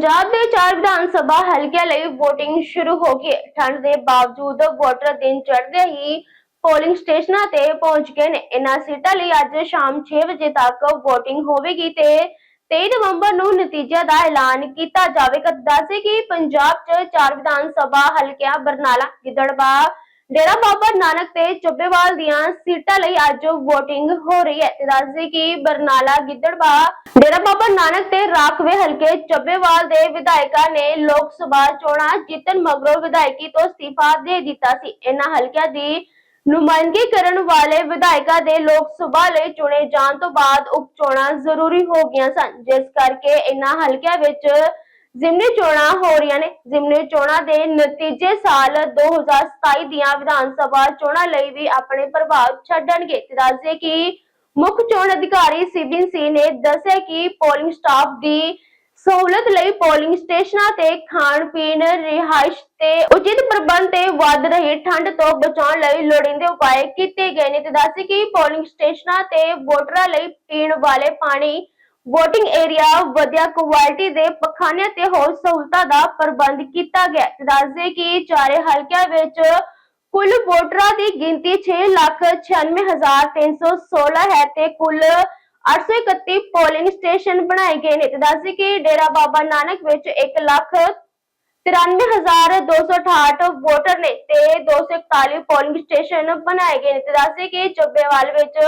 ਪੰਜਾਬ ਦੇ ਚਾਰ ਵਿਧਾਨ ਸਭਾ ਹਲਕਿਆਂ ਲਈ VOTING ਸ਼ੁਰੂ ਹੋ ਗਈ। ਠੰਡ ਦੇ ਬਾਵਜੂਦ ਵੋਟਰ ਦਿਨ ਚੜ੍ਹਦੇ ਹੀ ਪੋਲਿੰਗ ਸਟੇਸ਼ਨਾਂ ਤੇ ਪਹੁੰਚ ਗਏ ਨੇ। ਇਨ੍ਹਾਂ ਸੀਟਾਂ ਲਈ ਅੱਜ ਸ਼ਾਮ 6 ਵਜੇ ਤੱਕ VOTING ਹੋਵੇਗੀ ਤੇ 23 ਨਵੰਬਰ ਨੂੰ ਨਤੀਜਿਆਂ ਦਾ ਐਲਾਨ ਕੀਤਾ ਜਾਵੇਗਾ। ਦੱਸੇ ਕਿ ਪੰਜਾਬ 'ਚ ਚਾਰ ਵਿਧਾਨ ਸਭਾ ਹਲਕਿਆਂ ਬਰਨਾਲਾ, ਗਿੱਦੜਬਾਹ ਡੇਰਾ ਬਾਬਾ ਨਾਨਕ ਤੇ ਚੁੱਬੇਵਾਲ ਦੀਆਂ ਸੀਟਾਂ ਲਈ ਅੱਜ VOTING ਹੋ ਰਹੀ ਹੈ। ਤੇ ਦੱਸਦੇ ਕਿ ਬਰਨਾਲਾ ਗਿੱਦੜਬਾਹ ਡੇਰਾ ਬਾਬਾ ਨਾਨਕ ਤੇ ਰਾਖਵੇ ਹਲਕੇ ਚੱਬੇਵਾਲ ਦੇ ਵਿਧਾਇਕਾਂ ਨੇ ਲੋਕ ਸਭਾ ਚੋਣਾਂ ਜਿੱਤਣ ਮਗਰੋਂ ਵਿਧਾਇਕੀ ਤੋਂ ਅਸਤੀਫਾ ਦੇ ਦਿੱਤਾ ਸੀ। ਇਹਨਾਂ ਹਲਕਿਆਂ ਦੀ ਨੁਮਾਇੰਦਗੀ ਕਰਨ ਵਾਲੇ ਵਿਧਾਇਕਾਂ ਦੇ ਲੋਕ ਸਭਾ ਲਈ ਚੁਣੇ ਜਾਣ ਤੋਂ ਬਾਅਦ ਉਪ ਚੋਣਾਂ ਜ਼ਰੂਰੀ ਹੋ ਗਈਆਂ ਸਨ। ਜਿਸ ਕਰਕੇ ਇਹਨਾਂ ਹਲਕਿਆਂ ਵਿੱਚ ਜ਼ਿਮਨੀ ਚੋਣਾਂ ਹੋ ਰਹੀਆਂ ਨੇ ਜ਼ਿਮਨੀ ਚੋਣਾਂ ਦੇ ਨਤੀਜੇ ਸਾਲ 2027 ਦੀਆਂ ਵਿਧਾਨ ਸਭਾ ਚੋਣਾਂ ਲਈ ਵੀ ਆਪਣੇ ਪ੍ਰਭਾਵ ਛੱਡਣਗੇ। ਤੇ ਦੱਸਦੇ ਕਿ ਮੁੱਖ ਚੋਣ ਅਧਿਕਾਰੀ ਸਿਬਿਨ ਸਿੰਘ ਨੇ ਦੱਸਿਆ ਕਿ ਪੋਲਿੰਗ ਸਟਾਫ ਦੀ ਸਹੂਲਤ ਲਈ ਪੋਲਿੰਗ ਸਟੇਸ਼ਨਾਂ ਤੇ ਖਾਣ ਪੀਣ ਰਿਹਾਇਸ਼ ਤੇ ਉਚਿਤ ਪ੍ਰਬੰਧ ਤੇ ਵੱਧ ਰਹੀ ਠੰਡ ਤੋਂ ਬਚਾਉਣ ਲਈ ਲੋੜੀਂਦੇ ਉਪਾਅ ਕੀਤੇ ਗਏ ਨੇ। ਤੇ ਦੱਸਦੇ ਕਿ ਪੋਲਿੰਗ ਸਟੇਸ਼ਨਾਂ ਤੇ ਵੋਟਰਾਂ ਲਈ ਪੀਣ ਵਾਲੇ ਪਾਣੀ VOTING ਏਰੀਆ ਵਧੀਆ ਕੁਆਲਿਟੀ ਦੇ ਪਖਾਨਿਆਂ ਤੇ ਹੋਰ ਸਹੂਲਤਾਂ ਦਾ ਪ੍ਰਬੰਧ ਕੀਤਾ ਗਿਆ। ਦੱਸਦੇ ਕਿ ਚਾਰੇ ਹਲਕਿਆਂ ਵਿੱਚ ਕੁੱਲ ਵੋਟਰਾਂ ਦੀ ਗਿਣਤੀ 6,96,316 ਹੈ ਤੇ ਕੁੱਲ 831 ਪੋਲਿੰਗ ਸਟੇਸ਼ਨ ਬਣਾਏ ਗਏ ਨੇ। ਤੇ ਦੱਸਦੇ ਕਿ ਡੇਰਾ ਬਾਬਾ ਨਾਨਕ ਵਿੱਚ 1 ਲੱਖ 93268 ਵੋਟਰ ਨੇ ਤੇ 241 ਪੋਲਿੰਗ ਸਟੇਸ਼ਨ ਬਣਾਏ ਗਏ ਨੇ। ਤੇ ਦੱਸਦੇ ਕਿ ਚੱਬੇਵਾਲ ਵਿੱਚ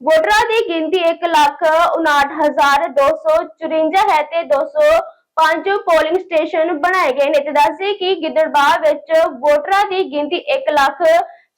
ਵੋਟਰਾਂ ਦੀ ਗਿਣਤੀ 1,59,254 ਹੈ ਤੇ 205 ਪੋਲਿੰਗ ਸਟੇਸ਼ਨ ਬਣਾਏ ਗਏ ਨੇ ਤੇ ਦੱਸਦੇ ਕਿ ਗਿੱਦੜਬਾਹ ਵਿੱਚ ਵੋਟਰਾਂ ਦੀ ਗਿਣਤੀ 1 ਲੱਖ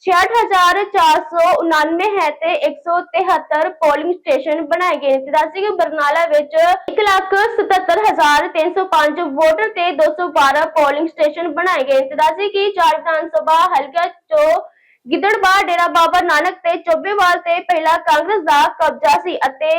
66499 ਹੈ ਤੇ 173 ਪੋਲਿੰਗ ਸਟੇਸ਼ਨ ਬਣਾਏ ਗਏ ਨੇ ਤੇ ਦੱਸਦੇ ਕਿ ਬਰਨਾਲਾ ਵਿੱਚ 177305 ਵੋਟਰ ਤੇ 212 ਪੋਲਿੰਗ ਸਟੇਸ਼ਨ ਬਣਾਏ ਗਏ ਨੇ ਤੇ ਦੱਸਦੇ ਕਿ ਚਾਰ ਵਿਧਾਨ ਸਭਾ ਹਲਕਿਆਂ ਚੋਂ ਗਿੱਦੜਬਾਹ ਡੇਰਾ ਬਾਬਾ ਨਾਨਕ ਤੇ ਚੋਬੇਵਾਲ ਤੇ ਪਹਿਲਾਂ ਕਾਂਗਰਸ ਦਾ ਕਬਜ਼ਾ ਸੀ ਅਤੇ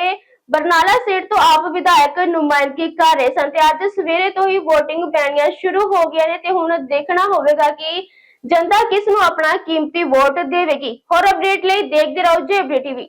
ਬਰਨਾਲਾ ਸੀਟ ਤੋਂ ਆਪ ਵਿਧਾਇਕ ਨੁਮਾਇੰਦਗੀ ਕਰ ਰਹੇ ਸਨ ਤੇ ਅੱਜ ਸਵੇਰੇ ਤੋਂ ਹੀ VOTING ਪੈਣੀਆਂ ਸ਼ੁਰੂ ਹੋ ਗਈਆਂ ਨੇ ਤੇ ਹੁਣ ਦੇਖਣਾ ਹੋਵੇਗਾ ਕਿ ਜਨਤਾ ਕਿਸ ਨੂੰ ਆਪਣਾ ਕੀਮਤੀ ਵੋਟ ਦੇਵੇਗੀ। ਹੋਰ ਅਪਡੇਟ ਲਈ ਦੇਖਦੇ ਰਹੋ ਜੇਬੀ ਟੀਵੀ